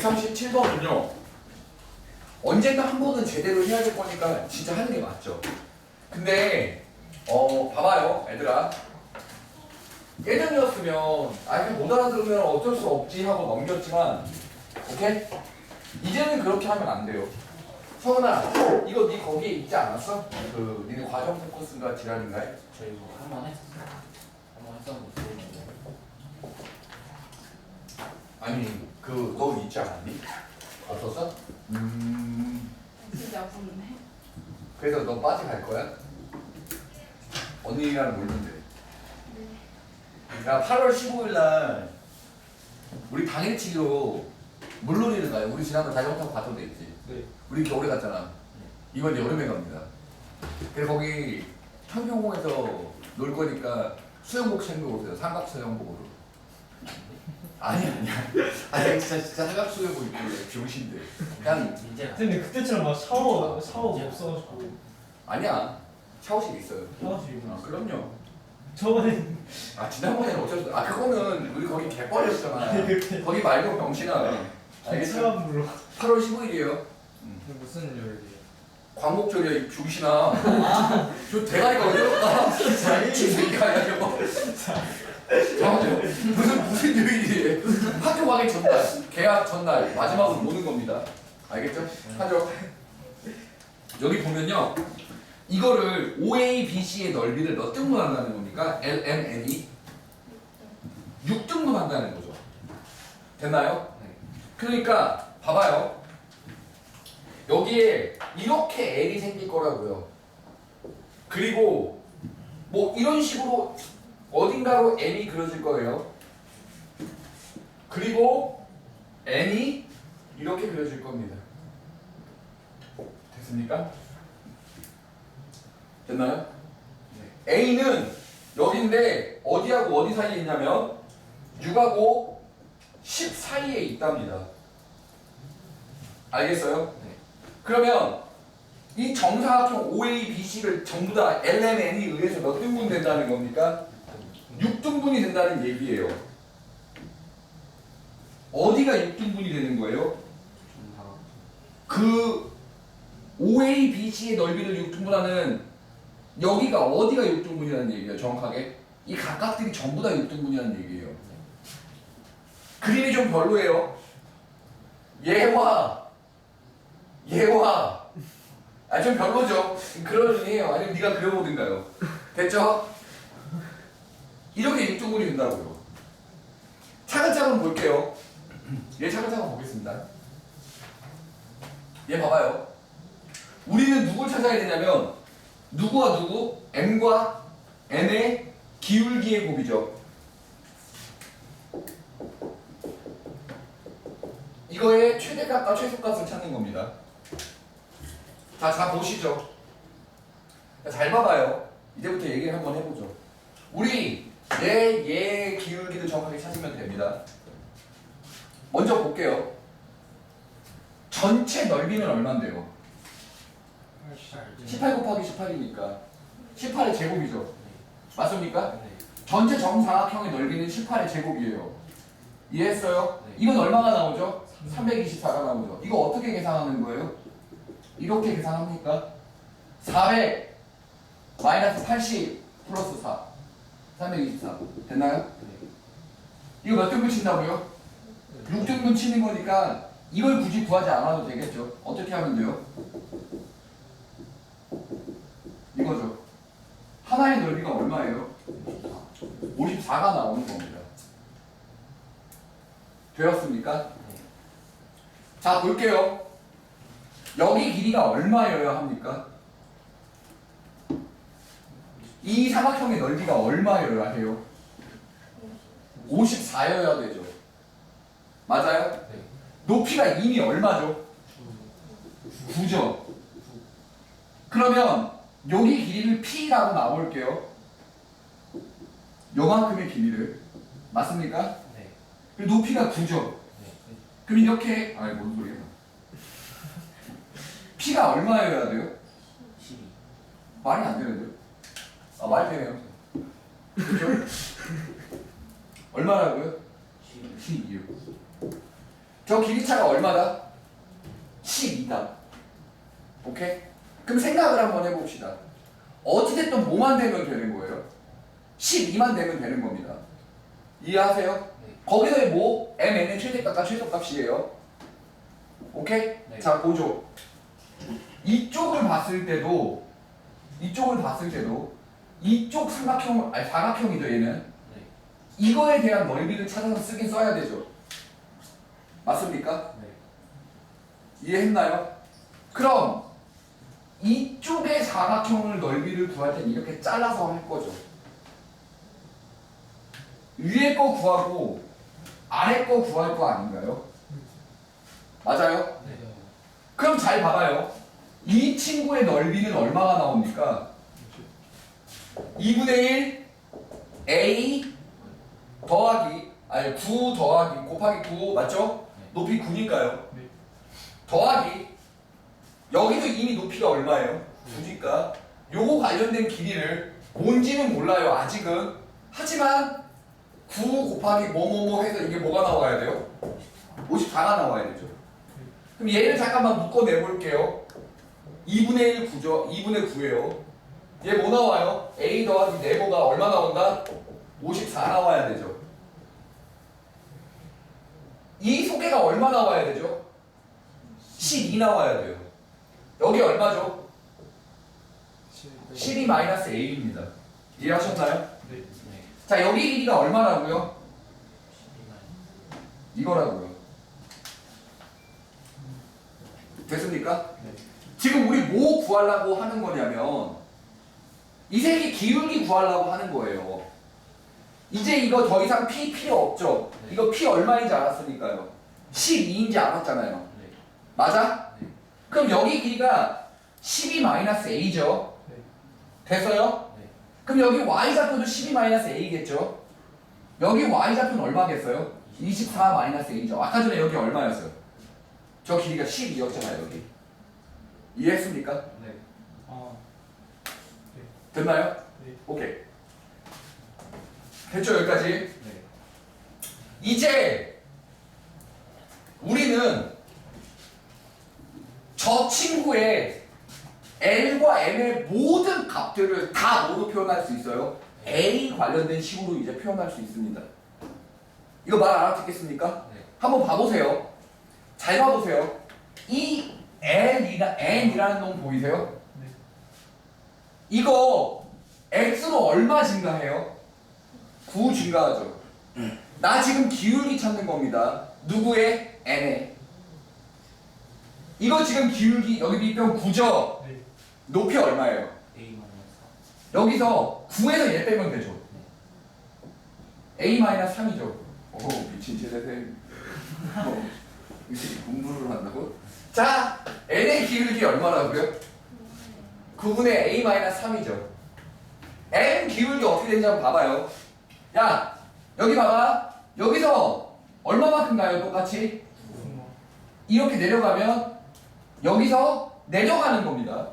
137번은요. 언젠가 한 번은 제대로 해야 될 거니까 진짜 하는 게 맞죠. 근데 어 봐봐요, 얘들아. 예전이었으면 아 그냥 못 알아들으면 어쩔 수 없지 하고 넘겼지만 오케이? 이제는 그렇게 하면 안 돼요. 성은아, 이거 네 거기에 있지 않았어? 그 니네 과정 포커스인가 지랄인가? 저희 뭐 한번 했었어요. 한번 했었는데. 아니 그너 있지 않았니? 없었어? 음 진짜 없었는데. 그래서 너 빠지 갈 거야? 언니랑 놀면 돼. 야 8월 15일 날 우리 당일치기로 물놀이를 가요. 우리 지난번 자전거 타고 갔던 데 있지. 네. 우리 겨울에 갔잖아. 이번 여름에 갑니다. 그래서 거기 청평공에서 놀 거니까 수영복 챙겨 오세요. 삼각 수영복으로. 아니 아니야. 아니 진짜 진짜 삼각 수영복 입고 병신데. 그냥 민재가 근데 그때처럼 막 샤워 샤워 진짜. 없어가지고 아니야. 샤워실 있어요. 샤워실 아 그럼요. 저번에 아 지난번에는 어쩔 수. 아 그거는 우리 거기 개뻘이었잖아. 그때 거기 말고 병신아. 알겠어? 차가운 물로 8월 15일이에요. 무슨 요일이에요? 광복절이야 이 병신아. 저 대가리가 어디였다. 지새끼가 아니야 저거. 잠깐만요. 무슨 무슨 요일이에요? 학교 가기 전날, 계약 전날 마지막으로 노는 겁니다. 알겠죠? 하죠. 여기 보면요. 이거를 OA, BC의 넓이를 몇 등분 한다는 겁니까? L, M, N이 6등분 한다는 거죠. 됐나요? 네. 그러니까 봐봐요. 여기에 이렇게 L이 생길 거라고요. 그리고 뭐 이런 식으로 어딘가로 N이 그려질 거예요. 그리고 N이 이렇게 그려질 겁니다. 됐습니까? 됐나요? A는 여기인데 어디하고 어디 사이에 있냐면 6하고 10 사이에 있답니다. 알겠어요? 네. 그러면 이 정사각형 OABC를 전부 다 LMN에 의해서 몇 등분 된다는 겁니까? 6등분이 된다는 얘기예요. 어디가 6등분이 되는 거예요? 그 OABC의 넓이를 6등분하는 여기가 어디가 6등분이라는 얘기예요, 정확하게. 이 각각들이 전부 다 6등분이라는 얘기예요. 그림이 좀 별로예요. 얘와 얘와 아 좀 별로죠. 그러려니해요. 아니면 네가 그려보든가요. 됐죠? 이렇게 6등분이 된다고요. 차근차근 볼게요. 얘 차근차근 보겠습니다. 얘 봐봐요. 우리는 누굴 찾아야 되냐면 누구와 누구? m과 n의 기울기의 곱이죠. 이거의 최대값과 최소값을 찾는 겁니다. 자, 자 보시죠. 자, 잘 봐봐요. 이제부터 얘기를 한번 해보죠. 우리 얘, 얘 기울기를 정확하게 찾으면 됩니다. 먼저 볼게요. 전체 넓이는 얼마인데요? 18 곱하기 18이니까 18의 제곱이죠. 맞습니까? 네. 전체 정사각형의 넓이는 18의 제곱이에요. 이해했어요? 네. 이건 얼마가 나오죠? 324가 나오죠. 이거 어떻게 계산하는 거예요? 이렇게 계산합니까? 400 마이너스 80 플러스 4 324 됐나요? 네. 이거 몇 등분 친다고요? 6등분 치는 거니까 이걸 굳이 구하지 않아도 되겠죠. 어떻게 하면 돼요? 이거죠. 하나의 넓이가 얼마예요? 54가 나오는 겁니다. 되었습니까? 자, 볼게요. 여기 길이가 얼마여야 합니까? 이 사각형의 넓이가 얼마여야 해요? 54여야 되죠. 맞아요? 네. 높이가 이미 얼마죠? 9죠. 그러면 여기 길이를 P라고 나올게요. 요만큼의 길이를. 맞습니까? 네. 그리고 높이가 9죠. 네. 그럼 이렇게 아니 뭔 소리야? P가 얼마여야 돼요? 12. 말이 안 되는데요? 아, 말 되네요. 그렇죠? 얼마라고요? 12. 12요. 저 길이 차가 얼마다? 12다. 오케이? 그럼 생각을 한번 해봅시다. 어찌됐든 뭐만 되면 되는 거예요? 12만 되면 되는 겁니다. 이해하세요? 네. 거기서의 뭐? mn은 최대값과 최소값이에요. 오케이? 네. 자, 보죠. 이쪽을 봤을 때도 이쪽을 봤을 때도 이쪽 삼각형 아니 사각형이죠 얘는 네. 이거에 대한 넓이를 찾아서 쓰긴 써야 되죠. 맞습니까? 네. 이해했나요? 그럼 이쪽의 사각형을 넓이를 구할 땐 이렇게 잘라서 할 거죠. 위에 거 구하고 아래 거 구할 거 아닌가요? 맞아요? 네. 그럼 잘 봐봐요. 이 친구의 넓이는 얼마가 나옵니까? 2분의 1 a 더하기 아니 9 더하기 곱하기 9 맞죠? 네. 높이 9니까요. 네. 더하기 여기도 이미 높이가 얼마예요? 9니까 요거 관련된 길이를 뭔지는 몰라요 아직은 하지만 9 곱하기 뭐뭐뭐 해서 이게 뭐가 나와야 돼요? 54가 나와야 되죠 그럼 얘를 잠깐만 묶어내 볼게요 2분의 1 9죠 2분의 9예요 얘 뭐 나와요? a 더하기 네모가 얼마 나온다? 54 나와야 되죠 이 소개가 얼마 나와야 되죠? 12 나와야 돼요. 여기 얼마죠? 12 마이너스 A입니다. 이해하셨나요? 네. 네. 자, 여기 길이가 얼마라고요? 12만. 이거라고요. 됐습니까? 네. 지금 우리 뭐 구하려고 하는 거냐면 이 색이 기울기 구하려고 하는 거예요. 이제 이거 더 이상 P 필요 없죠? 네. 이거 P 얼마인지 알았으니까요. 12인지 알았잖아요. 네. 맞아? 네. 그럼 여기 길이가 12 마이너스 a죠? 네. 됐어요? 네. 그럼 여기 y좌표도 12 마이너스 a겠죠? 여기 y좌표는 얼마겠어요? 24 마이너스 a죠. 아까 전에 여기 얼마였어요? 저 길이가 12였잖아요 여기. 이해했습니까? 네. 아. 됐나요? 네. 오케이. 됐죠 여기까지? 네. 이제 우리는 저 친구의 L과 M의 모든 값들을 다 뭐로 표현할 수 있어요? A 관련된 식으로 이제 표현할 수 있습니다. 이거 말 알아듣겠습니까? 네. 한번 봐보세요. 잘 봐보세요. 이 L이나 N이라는 놈 보이세요? 네. 이거 X로 얼마 증가해요? 9 증가하죠. 나 지금 기울기 찾는 겁니다. 누구의? N의. 이거 지금 기울기 여기 밑변 9죠? 네. 높이 얼마예요? A 여기서 9에서 얘 빼면 되죠. A-3이죠. 오 미친 제대생. 어, 이 새끼 공부를 한다고? 자, N의 기울기 얼마라고요? 9분의 A-3이죠. N 기울기 어떻게 되는지 한번 봐봐요. 야, 여기 봐봐. 여기서 얼마만큼 가요? 똑같이? 음. 이렇게 내려가면 여기서 내려가는 겁니다.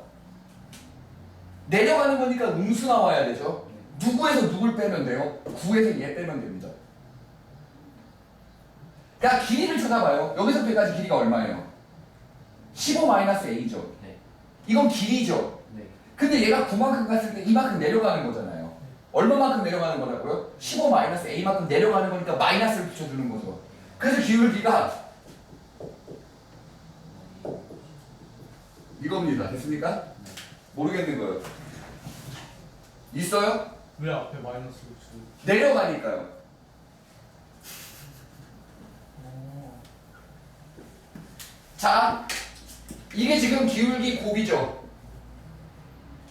내려가는 거니까 음수 나와야 되죠. 누구에서 누굴 빼면 돼요? 9에서 얘 빼면 됩니다. 야 길이를 찾아봐요. 여기서 여기까지 길이가 얼마예요? 15-a죠. 네. 이건 길이죠. 네. 근데 얘가 9만큼 갔을 때 이만큼 내려가는 거잖아요. 얼마만큼 내려가는 거라고요? 15-a만큼 내려가는 거니까 마이너스를 붙여주는 거죠. 그래서 기울기가 이겁니다. 됐습니까? 모르겠는 거예요. 있어요? 왜 앞에 마이너스를 주고? 내려가니까요. 어. 자, 이게 지금 기울기 곱이죠.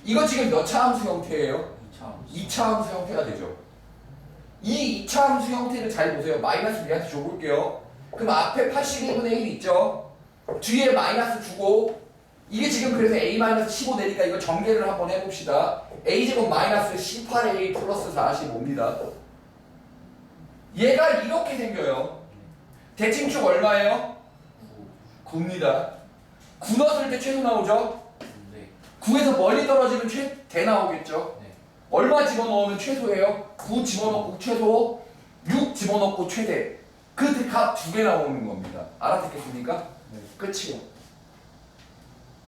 이거 지금 몇 차 함수 형태예요? 2차 2차 함수 형태가 되죠. 이 2차 함수 형태를 잘 보세요. 마이너스 얘한테 줘볼게요. 그럼 앞에 81분의 1 있죠? 뒤에 마이너스 주고 이게 지금 그래서 a-15 되니까 이거 전개를 한번 해봅시다. a제곱 마이너스 18a 플러스 45입니다. 얘가 이렇게 생겨요. 대칭축 얼마예요? 9입니다. 9 넣었을 때 최소 나오죠? 네. 9에서 멀리 떨어지면 최대 나오겠죠? 네. 얼마 집어넣으면 최소예요? 9 집어넣고 최소, 6 집어넣고 최대. 그 값 두 개 나오는 겁니다. 알아듣겠습니까? 네. 끝이요.